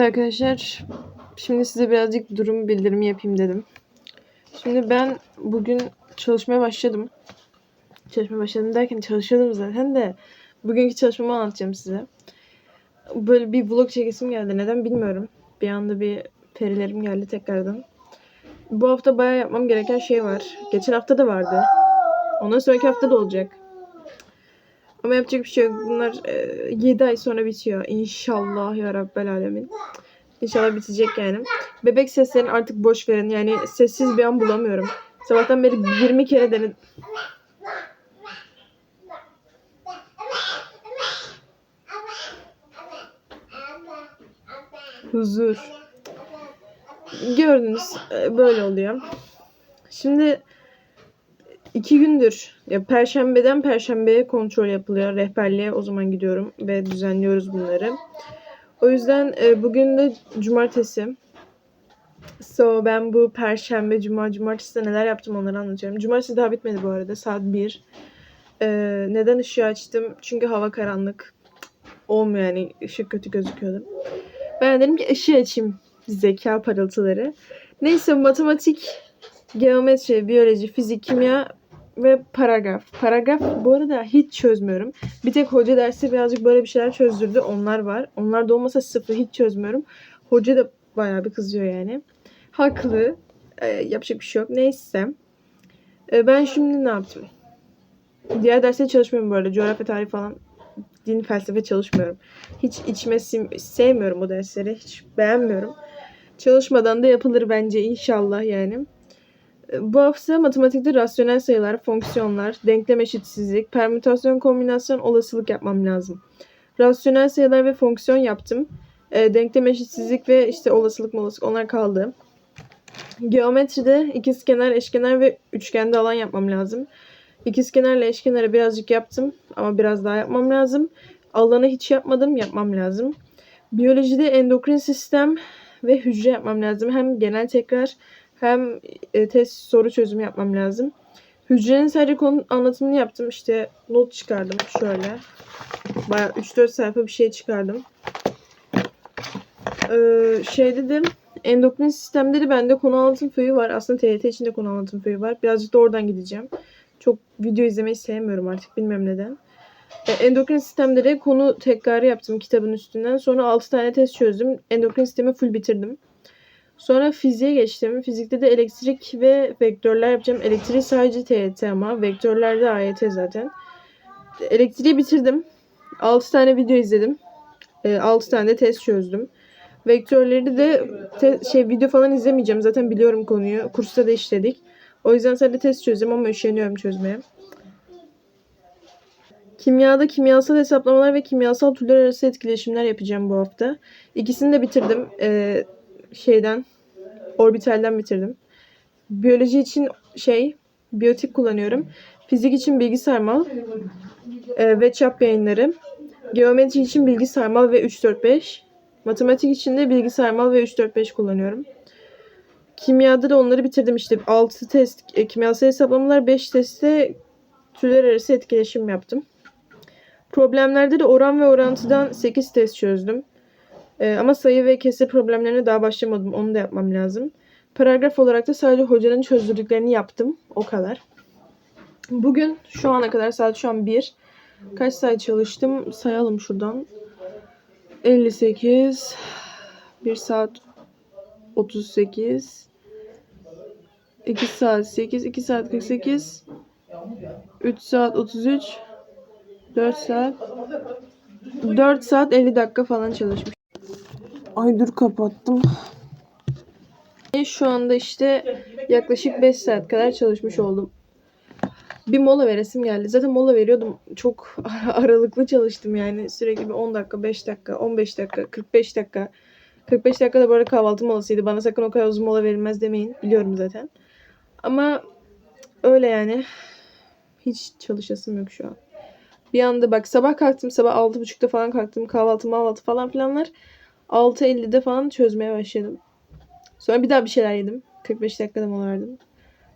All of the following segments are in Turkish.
Arkadaşlar, şimdi size birazcık durum bildirimi yapayım dedim. Şimdi ben bugün çalışmaya başladım. Çalışmaya başladım derken çalışıyordum zaten de bugünkü çalışmamı anlatacağım size. Böyle bir vlog çekesim geldi. Neden bilmiyorum. Bir anda bir perilerim geldi tekrardan. Bu hafta bayağı yapmam gereken şey var. Geçen hafta da vardı. Ondan sonraki hafta da olacak. Ama yapacak bir şey yok. Bunlar 7 ay sonra bitiyor. İnşallah ya Rabbel Alemin. İnşallah bitecek yani. Bebek seslerini artık boş verin. Yani sessiz bir an bulamıyorum. Sabahtan beri 20 kere denedim. Huzur. Gördünüz. e, Böyle oluyor. Şimdi iki gündür ya perşembeden perşembeye kontrol yapılıyor. Rehberliğe o zaman gidiyorum ve düzenliyoruz bunları. O yüzden e, bugün de cumartesi. So ben bu perşembe, cuma, cumartesi neler yaptım onları anlatacağım. Cumartesi daha bitmedi bu arada. Saat 1. E, neden ışığı açtım? Çünkü hava karanlık. Olmuyor yani. ışık kötü gözüküyordu. Ben dedim ki ışığı açayım. Zeka parıltıları. Neyse matematik, geometri, biyoloji, fizik, kimya ve paragraf. Paragraf bu arada hiç çözmüyorum. Bir tek hoca dersi birazcık böyle bir şeyler çözdürdü. Onlar var. Onlar da olmasa sıfır hiç çözmüyorum. Hoca da bayağı bir kızıyor yani. Haklı. Ee, yapacak bir şey yok. Neyse. Ee, ben şimdi ne yaptım? Diğer derslere çalışmıyorum arada. Coğrafya, tarih falan din, felsefe çalışmıyorum. Hiç içime sevmiyorum o dersleri. Hiç beğenmiyorum. Çalışmadan da yapılır bence inşallah yani. Bu hafta matematikte rasyonel sayılar, fonksiyonlar, denklem eşitsizlik, permütasyon, kombinasyon, olasılık yapmam lazım. Rasyonel sayılar ve fonksiyon yaptım. E, denklem eşitsizlik ve işte olasılık olasılık onlar kaldı. Geometride ikizkenar, eşkenar ve üçgende alan yapmam lazım. İkizkenarla eşkenarı birazcık yaptım ama biraz daha yapmam lazım. Alanı hiç yapmadım, yapmam lazım. Biyolojide endokrin sistem ve hücre yapmam lazım. Hem genel tekrar hem e, test soru çözümü yapmam lazım. Hücrenin sadece konu anlatımını yaptım. İşte not çıkardım şöyle. Bayağı 3-4 sayfa bir şey çıkardım. Ee, şey dedim. Endokrin sistemde de bende konu anlatım föyü var. Aslında TYT içinde konu anlatım föyü var. Birazcık da oradan gideceğim. Çok video izlemeyi sevmiyorum artık. Bilmem neden. E, endokrin sistemde konu tekrarı yaptım kitabın üstünden. Sonra 6 tane test çözdüm. Endokrin sistemi full bitirdim. Sonra fiziğe geçtim. Fizikte de elektrik ve vektörler yapacağım. Elektriği sadece TYT ama vektörler de AYT zaten. Elektriği bitirdim. 6 tane video izledim. E, 6 tane de test çözdüm. Vektörleri de şey video falan izlemeyeceğim. Zaten biliyorum konuyu. Kursta da işledik. O yüzden sadece test çözeceğim ama üşeniyorum çözmeye. Kimyada kimyasal hesaplamalar ve kimyasal türler arası etkileşimler yapacağım bu hafta. İkisini de bitirdim. Ee, şeyden orbitalden bitirdim. Biyoloji için şey biyotik kullanıyorum. Fizik için bilgi sarmal e, ve çap yayınları. Geometri için bilgi sarmal ve 345. Matematik için de bilgi sarmal ve 345 kullanıyorum. Kimyada da onları bitirdim işte. 6 test e, kimyasal hesaplamalar, 5 testte türler arası etkileşim yaptım. Problemlerde de oran ve orantıdan 8 test çözdüm. Ee, ama sayı ve kesir problemlerine daha başlamadım. Onu da yapmam lazım. Paragraf olarak da sadece hocanın çözdürdüklerini yaptım. O kadar. Bugün şu ana kadar saat şu an 1. Kaç saat çalıştım? Sayalım şuradan. 58 1 saat 38 2 saat 8 2 saat 48 3 saat 33 4 saat 4 saat 50 dakika falan çalışmış. Ay dur kapattım. Şu anda işte yaklaşık 5 saat kadar çalışmış oldum. Bir mola veresim geldi. Zaten mola veriyordum. Çok aralıklı çalıştım yani. Sürekli bir 10 dakika, 5 dakika, 15 dakika, 45 dakika. 45 dakika da bu arada kahvaltı molasıydı. Bana sakın o kadar uzun mola verilmez demeyin. Biliyorum zaten. Ama öyle yani. Hiç çalışasım yok şu an. Bir anda bak sabah kalktım. Sabah 6.30'da falan kalktım. Kahvaltı mahvaltı falan filanlar. 6.50'de falan çözmeye başladım. Sonra bir daha bir şeyler yedim. 45 dakikada mola verdim.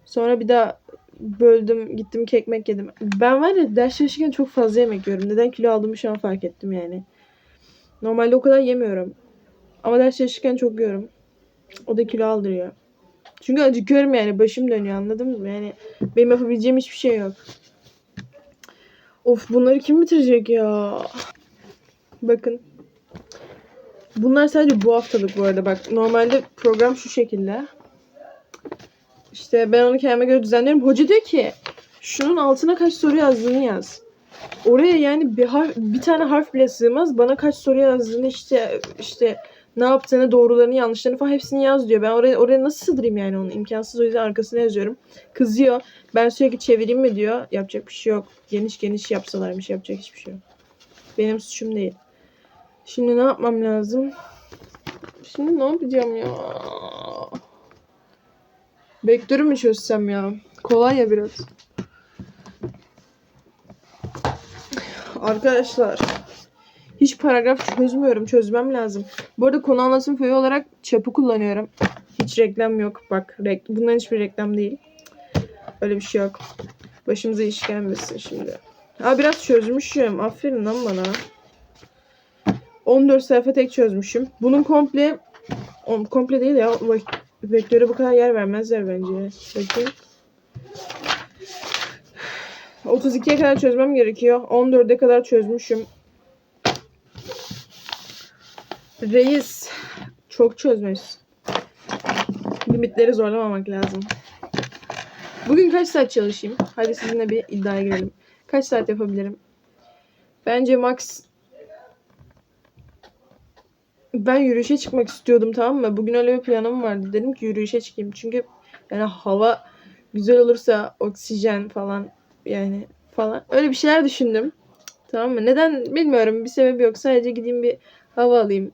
Sonra bir daha böldüm. Gittim kekmek yedim. Ben var ya ders çalışırken çok fazla yemek yiyorum. Neden kilo aldığımı şu an fark ettim yani. Normalde o kadar yemiyorum. Ama ders çalışırken çok yiyorum. O da kilo aldırıyor. Çünkü acıkıyorum yani. Başım dönüyor anladın mı? Yani benim yapabileceğim hiçbir şey yok. Of bunları kim bitirecek ya? Bakın. Bunlar sadece bu haftalık bu arada. Bak normalde program şu şekilde. İşte ben onu kendime göre düzenliyorum. Hoca diyor ki şunun altına kaç soru yazdığını yaz. Oraya yani bir harf, bir tane harf bile sığmaz. Bana kaç soru yazdığını işte işte ne yaptığını, doğrularını, yanlışlarını falan hepsini yaz diyor. Ben oraya oraya nasıl sığdırayım yani onu? İmkansız o yüzden arkasına yazıyorum. Kızıyor. Ben sürekli çevireyim mi diyor. Yapacak bir şey yok. Geniş geniş yapsalarmış yapacak hiçbir şey yok. Benim suçum değil. Şimdi ne yapmam lazım? Şimdi ne yapacağım ya? Vektörü mü çözsem ya? Kolay ya biraz. Arkadaşlar hiç paragraf çözmüyorum. Çözmem lazım. Bu arada konu anlatım föyü olarak çapı kullanıyorum. Hiç reklam yok. Bak rek bunların hiçbir reklam değil. Öyle bir şey yok. Başımıza iş gelmesin şimdi. Ha biraz çözmüşüm. Aferin lan bana. 14 sayfa tek çözmüşüm. Bunun komple komple değil ya. Vek- Vektöre bu kadar yer vermezler bence. Bakayım. 32'ye kadar çözmem gerekiyor. 14'e kadar çözmüşüm. Reis çok çözmüş. Limitleri zorlamamak lazım. Bugün kaç saat çalışayım? Hadi sizinle bir iddiaya girelim. Kaç saat yapabilirim? Bence max ben yürüyüşe çıkmak istiyordum tamam mı? Bugün öyle bir planım vardı. Dedim ki yürüyüşe çıkayım. Çünkü yani hava güzel olursa oksijen falan yani falan. Öyle bir şeyler düşündüm. Tamam mı? Neden bilmiyorum. Bir sebebi yok. Sadece gideyim bir hava alayım.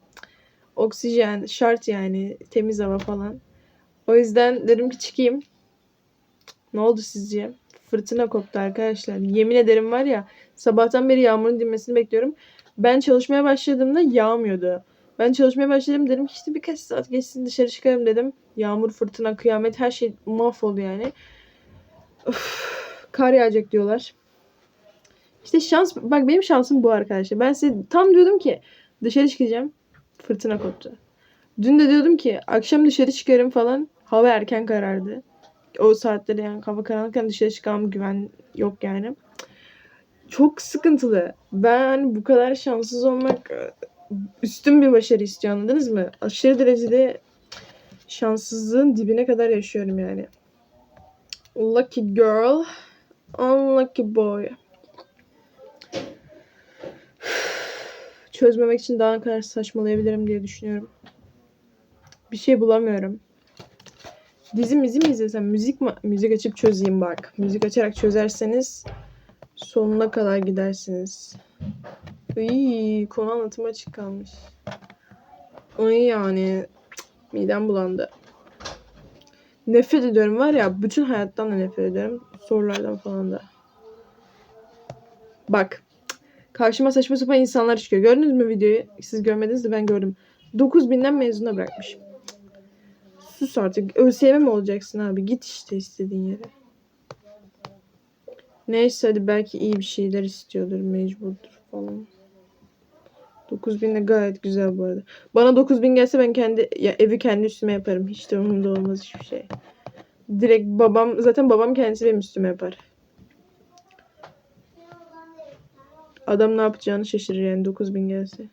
Oksijen şart yani. Temiz hava falan. O yüzden dedim ki çıkayım. Ne oldu sizce? Fırtına koptu arkadaşlar. Yemin ederim var ya sabahtan beri yağmurun dinmesini bekliyorum. Ben çalışmaya başladığımda yağmıyordu. Ben çalışmaya başladım dedim ki işte birkaç saat geçsin dışarı çıkarım dedim. Yağmur, fırtına, kıyamet her şey mahvoldu yani. Of, kar yağacak diyorlar. İşte şans bak benim şansım bu arkadaşlar. Ben size tam diyordum ki dışarı çıkacağım. Fırtına koptu. Dün de diyordum ki akşam dışarı çıkarım falan. Hava erken karardı. O saatlerde yani hava karanlıkken dışarı çıkamam güven yok yani. Çok sıkıntılı. Ben bu kadar şanssız olmak üstün bir başarı istiyor anladınız mı? Aşırı derecede şanssızlığın dibine kadar yaşıyorum yani. Lucky girl, unlucky boy. Çözmemek için daha ne kadar saçmalayabilirim diye düşünüyorum. Bir şey bulamıyorum. Dizi mi izlesem? Müzik mi? Müzik açıp çözeyim bak. Müzik açarak çözerseniz sonuna kadar gidersiniz. Iy, konu anlatımı açık kalmış. Ay yani midem bulandı. Nefret ediyorum var ya bütün hayattan da nefret ediyorum. Sorulardan falan da. Bak. Karşıma saçma sapan insanlar çıkıyor. Gördünüz mü videoyu? Siz görmediniz de ben gördüm. 9000'den mezuna bırakmış. Sus artık. ÖSYM mi olacaksın abi? Git işte istediğin yere. Neyse hadi belki iyi bir şeyler istiyordur. Mecburdur falan. 9000 de gayet güzel bu arada. Bana 9000 gelse ben kendi ya evi kendi üstüme yaparım. Hiç de umurumda olmaz hiçbir şey. Direkt babam zaten babam kendisi benim üstüme yapar. Adam ne yapacağını şaşırır yani 9000 gelse.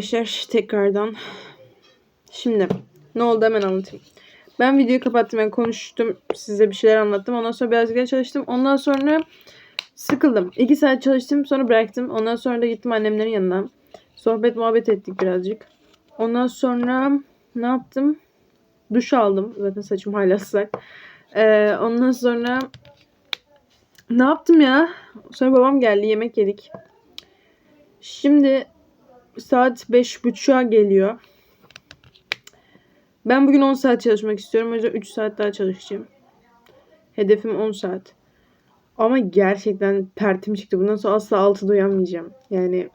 Arkadaşlar tekrardan. Şimdi ne oldu hemen anlatayım. Ben videoyu kapattım. Ben konuştum. Size bir şeyler anlattım. Ondan sonra birazcık daha çalıştım. Ondan sonra sıkıldım. 2 saat çalıştım. Sonra bıraktım. Ondan sonra da gittim annemlerin yanına. Sohbet muhabbet ettik birazcık. Ondan sonra ne yaptım? Duş aldım. Zaten saçım hala ıslak. Ee, ondan sonra ne yaptım ya? Sonra babam geldi. Yemek yedik. Şimdi saat 5.30'a geliyor. Ben bugün 10 saat çalışmak istiyorum. O yüzden 3 saat daha çalışacağım. Hedefim 10 saat. Ama gerçekten pertim çıktı. Bundan sonra asla 6'da uyanmayacağım. Yani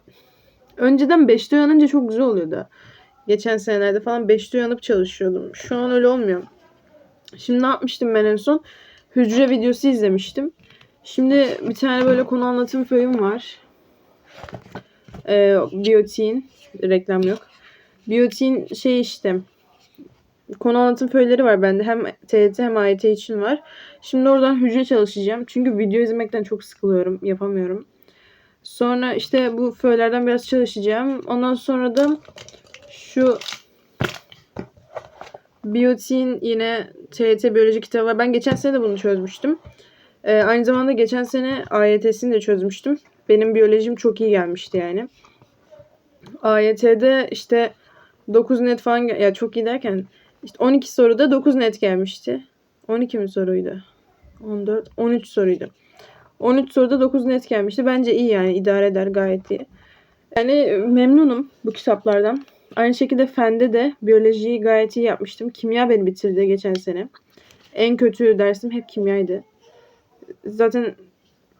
önceden 5'te uyanınca çok güzel oluyordu. Geçen senelerde falan 5'te uyanıp çalışıyordum. Şu an öyle olmuyor. Şimdi ne yapmıştım ben en son? Hücre videosu izlemiştim. Şimdi bir tane böyle konu anlatım föyüm var. Ee, biyotin. Reklam yok. Biyotin şey işte konu anlatım föyleri var bende. Hem TYT hem AYT için var. Şimdi oradan hücre çalışacağım. Çünkü video izlemekten çok sıkılıyorum. Yapamıyorum. Sonra işte bu föylerden biraz çalışacağım. Ondan sonra da şu biyotin yine TYT biyoloji kitabı var. Ben geçen sene de bunu çözmüştüm. Ee, aynı zamanda geçen sene AYT'sini de çözmüştüm. Benim biyolojim çok iyi gelmişti yani. AYT'de işte 9 net falan ya çok iyi derken işte 12 soruda 9 net gelmişti. 12 mi soruydu? 14, 13 soruydu. 13 soruda 9 net gelmişti. Bence iyi yani idare eder gayet iyi. Yani memnunum bu kitaplardan. Aynı şekilde fende de biyolojiyi gayet iyi yapmıştım. Kimya beni bitirdi geçen sene. En kötü dersim hep kimyaydı. Zaten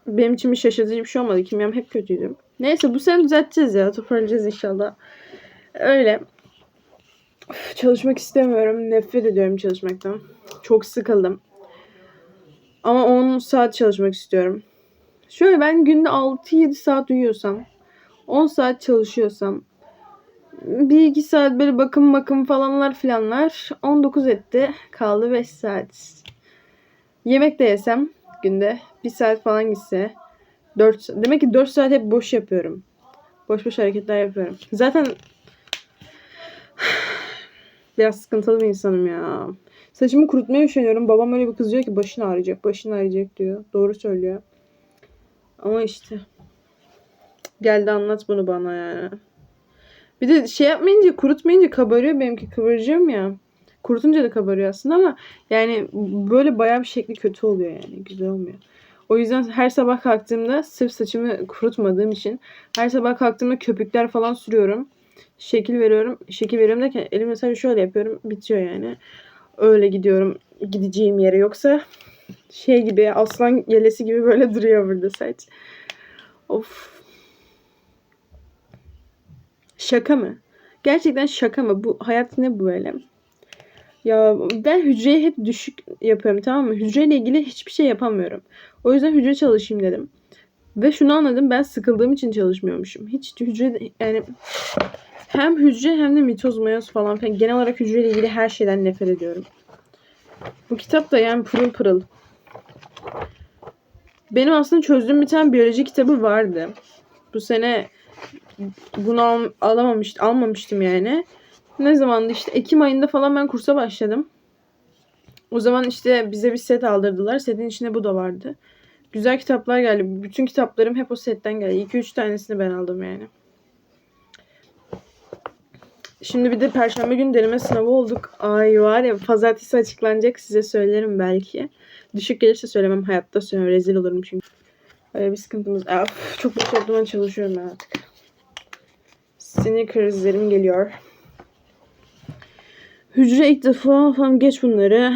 benim için bir şaşırtıcı bir şey olmadı. Kimyam hep kötüydü. Neyse bu sene düzelteceğiz ya. Toparlayacağız inşallah. Öyle. Üf, çalışmak istemiyorum. Nefret ediyorum çalışmaktan. Çok sıkıldım. Ama 10 saat çalışmak istiyorum. Şöyle ben günde 6-7 saat uyuyorsam, 10 saat çalışıyorsam, bir iki saat böyle bakım bakım falanlar filanlar 19 etti. Kaldı 5 saat. Yemek de yesem günde bir saat falan gitse 4 demek ki 4 saat hep boş yapıyorum. Boş boş hareketler yapıyorum. Zaten biraz sıkıntılı bir insanım ya. Saçımı kurutmayı üşeniyorum. Babam öyle bir kızıyor ki başın ağrıyacak, başın ağrıyacak diyor. Doğru söylüyor. Ama işte geldi anlat bunu bana yani. Bir de şey yapmayınca kurutmayınca kabarıyor benimki kıvıracağım ya. Kurutunca da kabarıyor aslında ama yani böyle bayağı bir şekli kötü oluyor yani. Güzel olmuyor. O yüzden her sabah kalktığımda sırf saçımı kurutmadığım için her sabah kalktığımda köpükler falan sürüyorum. Şekil veriyorum. Şekil veriyorum derken elimle sadece şöyle yapıyorum. Bitiyor yani. Öyle gidiyorum gideceğim yere. Yoksa şey gibi aslan yelesi gibi böyle duruyor burada saç. Of. Şaka mı? Gerçekten şaka mı? Bu hayat ne böyle? Ya ben hücreyi hep düşük yapıyorum tamam mı? Hücreyle ilgili hiçbir şey yapamıyorum. O yüzden hücre çalışayım dedim. Ve şunu anladım ben sıkıldığım için çalışmıyormuşum. Hiç hücre yani hem hücre hem de mitoz mayoz falan filan. Genel olarak hücreyle ilgili her şeyden nefret ediyorum. Bu kitap da yani pırıl pırıl. Benim aslında çözdüğüm bir tane biyoloji kitabı vardı. Bu sene bunu al, alamamıştım, almamıştım yani. Ne zamandı işte Ekim ayında falan ben kursa başladım. O zaman işte bize bir set aldırdılar. Setin içinde bu da vardı. Güzel kitaplar geldi. Bütün kitaplarım hep o setten geldi. 2-3 tanesini ben aldım yani. Şimdi bir de perşembe günü deneme sınavı olduk. Ay var ya pazartesi açıklanacak size söylerim belki. Düşük gelirse söylemem hayatta söylemem. Rezil olurum çünkü. Öyle bir sıkıntımız. Of, çok boş yaptığımdan çalışıyorum artık. Sinir krizlerim geliyor. Hücre ilk defa falan geç bunları.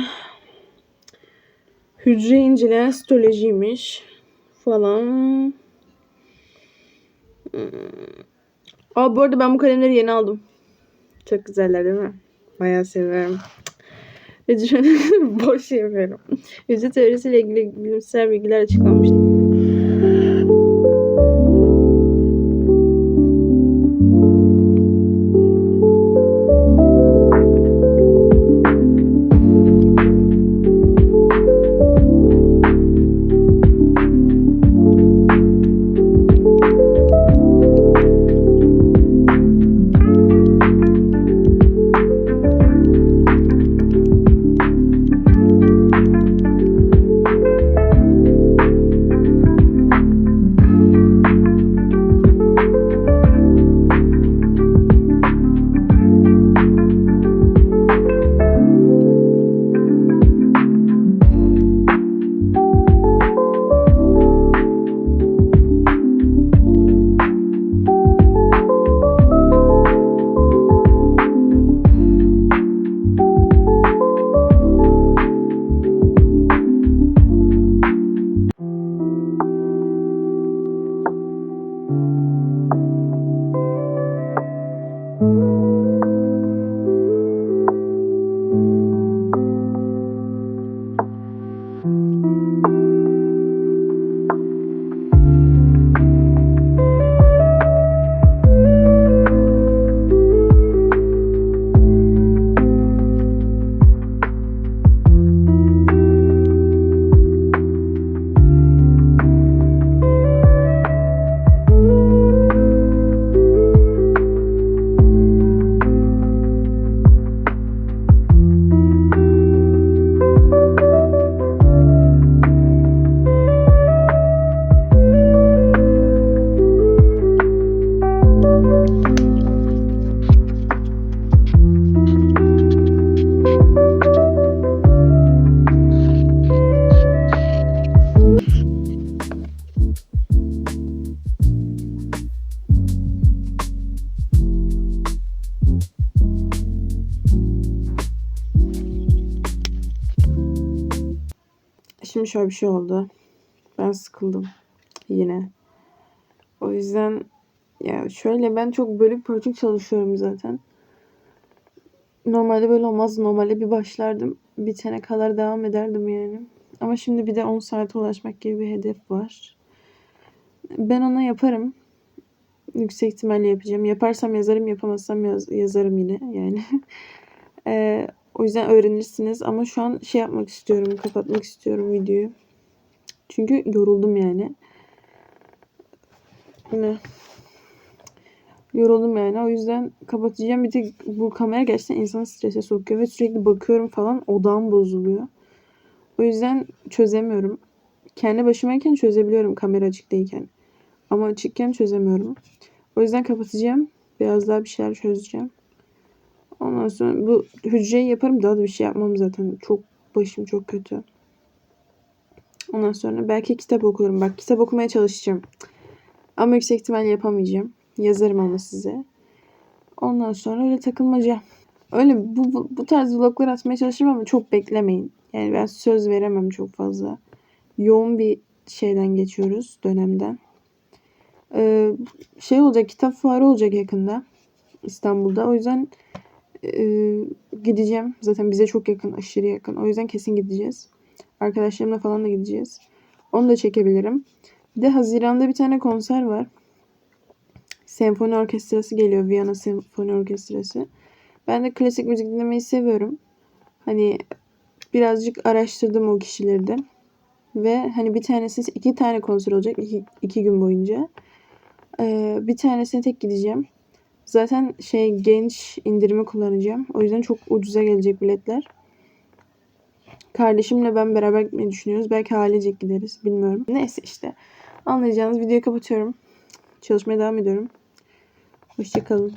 Hücre inceleyen sitolojiymiş falan. Hmm. Aa bu arada ben bu kalemleri yeni aldım. Çok güzeller değil mi? Bayağı seviyorum. Hücre boş yapıyorum. Hücre teorisiyle ilgili bilimsel bilgiler açıklanmıştı. Şöyle bir şey oldu. Ben sıkıldım yine. O yüzden ya şöyle ben çok bölük pörçük çalışıyorum zaten. Normalde böyle olmaz. Normalde bir başlardım. Bitene kadar devam ederdim yani. Ama şimdi bir de 10 saate ulaşmak gibi bir hedef var. Ben ona yaparım. Yüksek ihtimalle yapacağım. Yaparsam yazarım, yapamazsam yaz- yazarım yine yani. Eee, o yüzden öğrenirsiniz ama şu an şey yapmak istiyorum, kapatmak istiyorum videoyu. Çünkü yoruldum yani. Ne? Yoruldum yani. O yüzden kapatacağım. Bir de bu kamera gerçekten insanı strese sokuyor ve sürekli bakıyorum falan odağım bozuluyor. O yüzden çözemiyorum. Kendi başımayken çözebiliyorum kamera açık değilken. Ama açıkken çözemiyorum. O yüzden kapatacağım. Biraz daha bir şeyler çözeceğim. Ondan sonra bu hücreyi yaparım. Daha da bir şey yapmam zaten. Çok başım çok kötü. Ondan sonra belki kitap okurum. Bak kitap okumaya çalışacağım. Ama yüksek ihtimalle yapamayacağım. Yazarım ama size. Ondan sonra öyle takılmaca. Öyle bu, bu, bu tarz vloglar atmaya çalışırım ama çok beklemeyin. Yani ben söz veremem çok fazla. Yoğun bir şeyden geçiyoruz dönemden. Ee, şey olacak kitap fuarı olacak yakında İstanbul'da. O yüzden e, gideceğim. Zaten bize çok yakın, aşırı yakın. O yüzden kesin gideceğiz. Arkadaşlarımla falan da gideceğiz. Onu da çekebilirim. Bir de Haziran'da bir tane konser var. Senfoni orkestrası geliyor. Viyana Senfoni Orkestrası. Ben de klasik müzik dinlemeyi seviyorum. Hani birazcık araştırdım o kişileri de. Ve hani bir tanesi iki tane konser olacak iki, iki gün boyunca. Ee, bir tanesine tek gideceğim. Zaten şey genç indirimi kullanacağım. O yüzden çok ucuza gelecek biletler. Kardeşimle ben beraber gitmeyi düşünüyoruz. Belki ailecek gideriz. Bilmiyorum. Neyse işte. Anlayacağınız videoyu kapatıyorum. Çalışmaya devam ediyorum. Hoşçakalın.